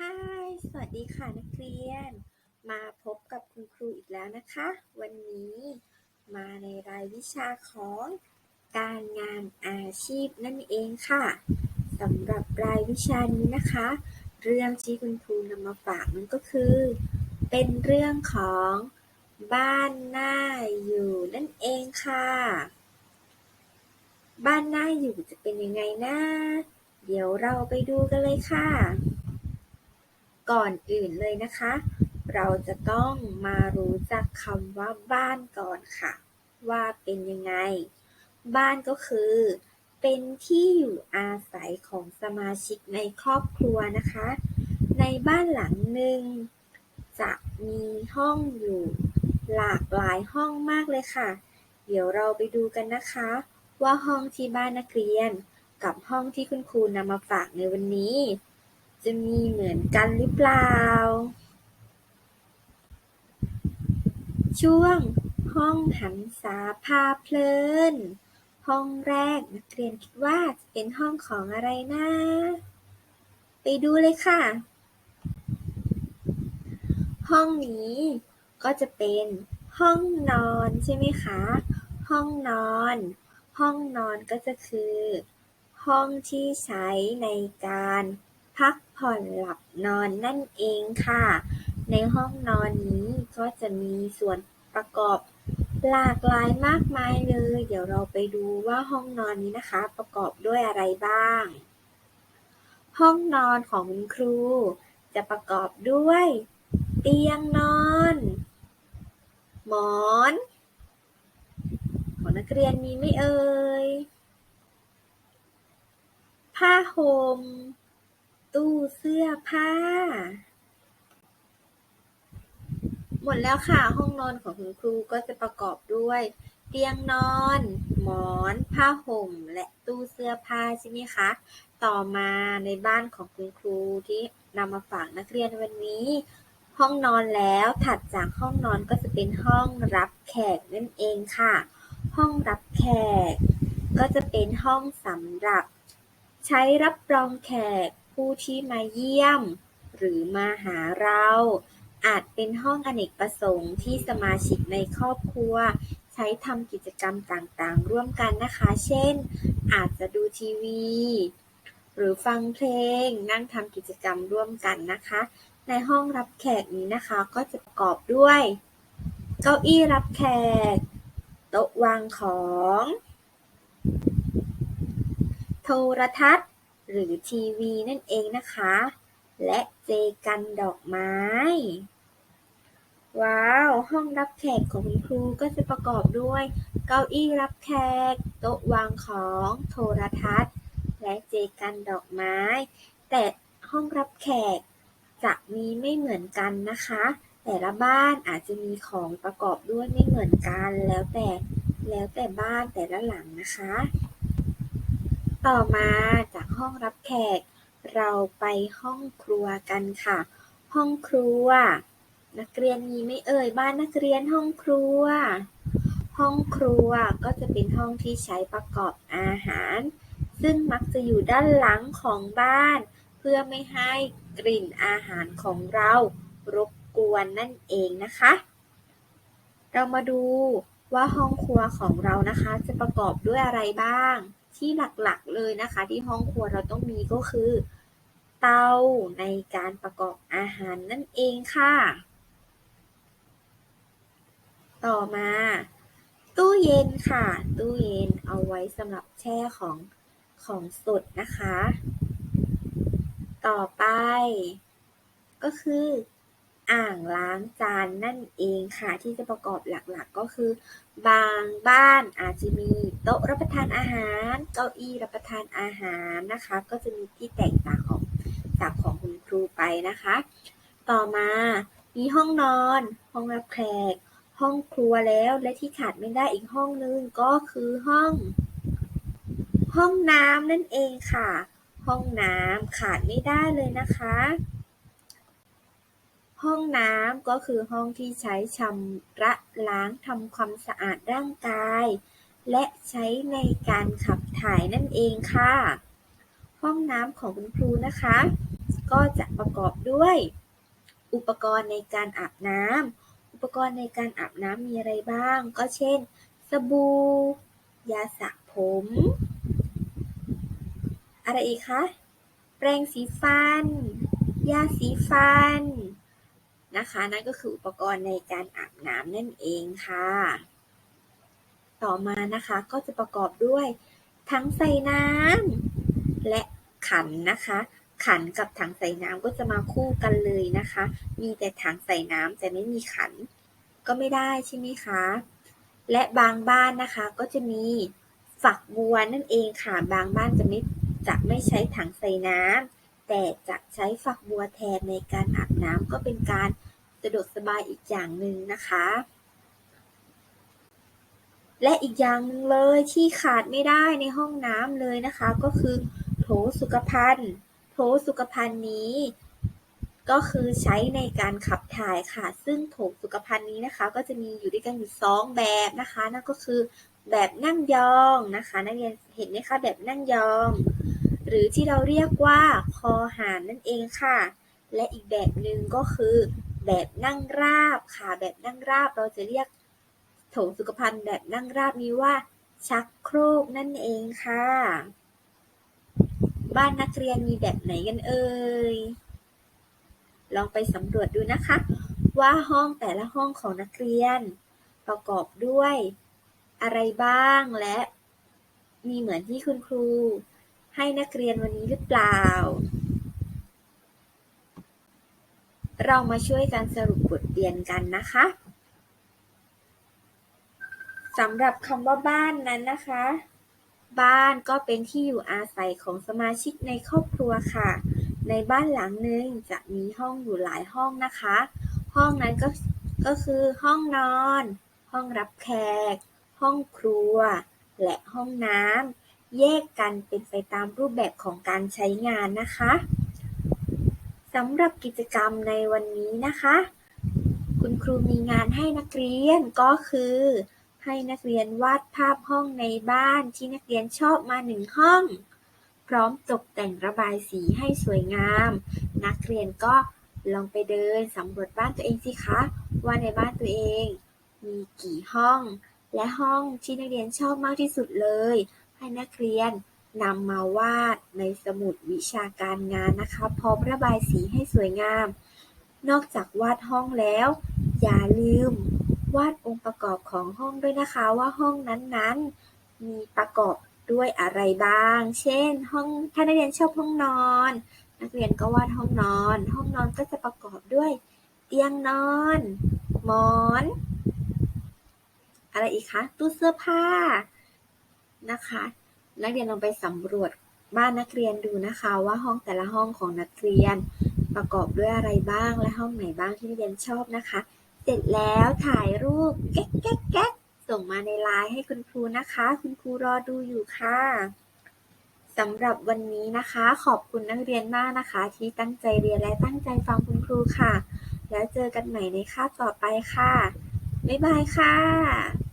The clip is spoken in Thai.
ฮายสวัสดีค่ะนักเรียน มาพบกับคุณครูอีกแล้วนะคะ วันนี้มาในรายวิชาของการงานอาชีพนั่นเองค่ะสำหรับรายวิชานี้นะคะ เรื่องที่คุณครูนำมาฝากนั่นก็คือ เป็นเรื่องของบ้านหน้าอยู่นั่นเองค่ะ บ้านหน้าอยู่จะเป็นยังไงนะเดี๋ยวเราไปดูกันเลยค่ะ ก่อนอื่นเลยนะคะ เราจะต้องมารู้จักคำว่าบ้านก่อนค่ะ ว่าเป็นยังไง บ้านก็คือ เป็นที่อยู่อาศัยของสมาชิกในครอบครัวนะคะ ในบ้านหลังหนึ่งจะมีห้องอยู่หลากหลายห้องมากเลยค่ะ เดี๋ยวเราไปดูกันนะคะ ว่าห้องที่บ้านนักเรียน กับห้องที่คุณครูนำมาฝากในวันนี้ จะมีเหมือนกันหรือเปล่า ช่วงห้องหันษาพาเพลิน ห้องแรกนักเรียนคิดว่าจะเป็นห้องของอะไรนะ ไปดูเลยค่ะ ห้องนี้ก็จะเป็นห้องนอนใช่ไหมคะ ห้องนอน ห้องนอนก็จะคือ ห้องที่ใช้ในการ พักผ่อนหลับนอนนั่นเองค่ะ ในห้องนอนนี้ก็จะมีส่วนประกอบหลากหลายมากมายเลย เดี๋ยวเราไปดูว่าห้องนอนนี้นะคะ ประกอบด้วยอะไรบ้าง ห้องนอนของคุณครู จะประกอบด้วย เตียงนอน หมอน ของนักเรียนมีไม่เอ่ยผ้าห่ม ตู้เสื้อผ้า หมดแล้วค่ะ ห้องนอนของคุณครูก็จะประกอบด้วย เตียงนอน หมอน ผ้าห่ม และตู้เสื้อผ้าใช่ไหมคะ ต่อมาในบ้านของคุณครูที่นำมาฝากนักเรียนวันนี้ ห้องนอนแล้วถัดจากห้องนอนก็จะเป็นห้องรับแขกนั่นเองค่ะ ห้องรับแขก ก็จะเป็นห้องสำหรับใช้รับรองแขก ผู้ที่มาเยี่ยม หรือมาหาเรา อาจเป็นห้องอเนกประสงค์ที่สมาชิกในครอบครัว ใช้ทำกิจกรรมต่าง ๆ ร่วมกันนะคะ เช่น อาจจะดูทีวี หรือฟังเพลง นั่งทำกิจกรรมร่วมกันนะคะ ในห้องรับแขกนี้นะคะ ก็จะประกอบด้วย เก้าอี้รับแขก โต๊ะวางของ โทรทัศน์ หรือทีวีนั่นเองนะคะ และเจกันดอกไม้ ว้าว ห้องรับแขกของคุณครูก็จะประกอบด้วย เก้าอี้รับแขก โต๊ะวางของ โทรทัศน์ และเจกันดอกไม้ แต่ห้องรับแขกจะมีไม่เหมือนกันนะคะ แต่ละบ้านอาจจะมีของประกอบด้วยไม่เหมือนกันแล้วแต่แล้วแต่บ้านแต่ละหลังนะคะ ต่อมาจากห้องรับแขก เราไปห้องครัวกันค่ะ ห้องครัว นักเรียนมีไม่เอ่ยบ้านนักเรียนห้องครัว ห้องครัวก็จะเป็นห้องที่ใช้ประกอบอาหาร ซึ่งมักจะอยู่ด้านหลังของบ้าน เพื่อไม่ให้กลิ่นอาหารของเรารบกวนนั่นเองนะคะ เรามาดูว่าห้องครัวของเรานะคะ จะประกอบด้วยอะไรบ้าง ที่หลักๆเลยนะคะ ที่ห้องครัวเราต้องมีก็คือ เตาในการประกอบอาหารนั่นเองค่ะ ต่อมา ตู้เย็นค่ะ ตู้เย็นเอาไว้สำหรับแช่ของของสดนะคะ ต่อไป ก็คือ อ่างล้างจานนั่นเองค่ะ ที่จะประกอบหลักๆก็คือ บางบ้านอาจจะมีโต๊ะรับประทานอาหาร เก้าอี้รับประทานอาหารนะคะ ก็จะมีที่แตกต่างของจากของคุณครูไปนะคะ ต่อมามีห้องนอน ห้องรับแขกห้องครัวแล้วและที่ขาดไม่ได้อีกห้องนึงก็คือห้อง ห้องน้ำนั่นเองค่ะ ห้องน้ำขาดไม่ได้เลยนะคะ ห้องน้ำ ก็คือห้องที่ใช้ชำระล้างทำความสะอาดร่างกาย และใช้ในการขับถ่ายนั่นเองค่ะ ห้องน้ำของคุณครูนะคะ ก็จะประกอบด้วย อุปกรณ์ในการอาบน้ำอุปกรณ์ในการอาบน้ำมีอะไรบ้าง ก็เช่น สบู่ยาสระผม อะไรอีกคะ แปรงสีฟัน ยาสีฟัน นะคะ นั่นก็คืออุปกรณ์ในการอาบน้ำนั่นเองค่ะ ต่อมานะคะก็จะประกอบด้วยถังใส่น้ำและขันนะคะ ขันกับถังใส่น้ำก็จะมาคู่กันเลยนะคะ มีแต่ถังใส่น้ำแต่ไม่มีขัน ก็ไม่ได้ใช่ไหมคะ และบางบ้านนะคะก็จะมีฝักบัวนั่นเองค่ะบางบ้านจะไม่จะไม่ใช้ถังใส่น้ำแต่จะใช้ฝักบัวแทนในการอาบน้ำก็เป็นการ สะดวกสบายอีกอย่างหนึ่งนะคะ และอีกอย่างหนึ่งเลยที่ขาดไม่ได้ในห้องน้ำเลยนะคะ ก็คือโถสุขภัณฑ์ โถสุขภัณฑ์นี้ ก็คือใช้ในการขับถ่ายค่ะ ซึ่งโถสุขภัณฑ์นี้นะคะ ก็จะมีอยู่ด้วยกันอยู่สองแบบนะคะ นั่นก็คือแบบนั่งยองนะคะ นักเรียนเห็นไหมคะแบบนั่งยอง หรือที่เราเรียกว่าคอหานนั่นเองค่ะ และอีกแบบหนึ่งก็คือ แบบนั่งราบค่ะ แบบนั่งราบเราจะเรียกโถสุขภัณฑ์แบบนั่งราบนี้ว่า ชักโครกนั่นเองค่ะ บ้านนักเรียนมีแบบไหนกันเอ่ยลองไปสำรวจดูนะคะ ว่าห้องแต่ละห้องของนักเรียน ประกอบด้วยอะไรบ้างและ มีเหมือนที่คุณครู ให้นักเรียนวันนี้หรือเปล่า เรามาช่วยกันสรุปบทเรียนกันนะคะสำหรับคำว่าบ้านนั้นนะคะ บ้านก็เป็นที่อยู่อาศัยของสมาชิกในครอบครัวค่ะ ในบ้านหลังหนึ่งจะมีห้องอยู่หลายห้องนะคะ ห้องนั้นก็ก็คือห้องนอน ห้องรับแขก ห้องครัว และห้องน้ำแยกกันเป็นไปตามรูปแบบของการใช้งานนะคะ สำหรับกิจกรรมในวันนี้นะคะ คุณครูมีงานให้นักเรียนก็คือ ให้นักเรียนวาดภาพห้องในบ้านที่นักเรียนชอบมาหนึ่งห้อง พร้อมตกแต่งระบายสีให้สวยงาม นักเรียนก็ลองไปเดินสำรวจบ้านตัวเองสิคะ ว่าในบ้านตัวเอง มีกี่ห้อง และห้องที่นักเรียนชอบมากที่สุดเลย ให้นักเรียน นำมาวาดในสมุดวิชาการงานนะคะ พร้อมระบายสีให้สวยงาม นอกจากวาดห้องแล้ว อย่าลืมวาดองค์ประกอบของห้องด้วยนะคะว่าห้องนั้นๆ มีประกอบด้วยอะไรบ้าง เช่น ห้องถ้านักเรียนชอบห้องนอน นักเรียนก็วาดห้องนอน ห้องนอนก็จะประกอบด้วย เตียงนอน หมอน อะไรอีกคะ ตู้เสื้อผ้านะคะ นักเรียนลองไปสำรวจบ้านนักเรียนดูนะคะว่าห้องแต่ละห้องของนักเรียนประกอบด้วยอะไรบ้างและห้องไหนบ้างที่นักเรียนชอบนะคะ เสร็จแล้วถ่ายรูปแก๊กแก๊กแก๊กส่งมาในไลน์ให้คุณครูนะคะ คุณครูรอดูอยู่ค่ะสำหรับวันนี้นะคะ ขอบคุณนักเรียนมากนะคะ ที่ตั้งใจเรียนและตั้งใจฟังคุณครูค่ะ แล้วเจอกันใหม่ในคาบต่อไปค่ะ บ๊ายบายค่ะ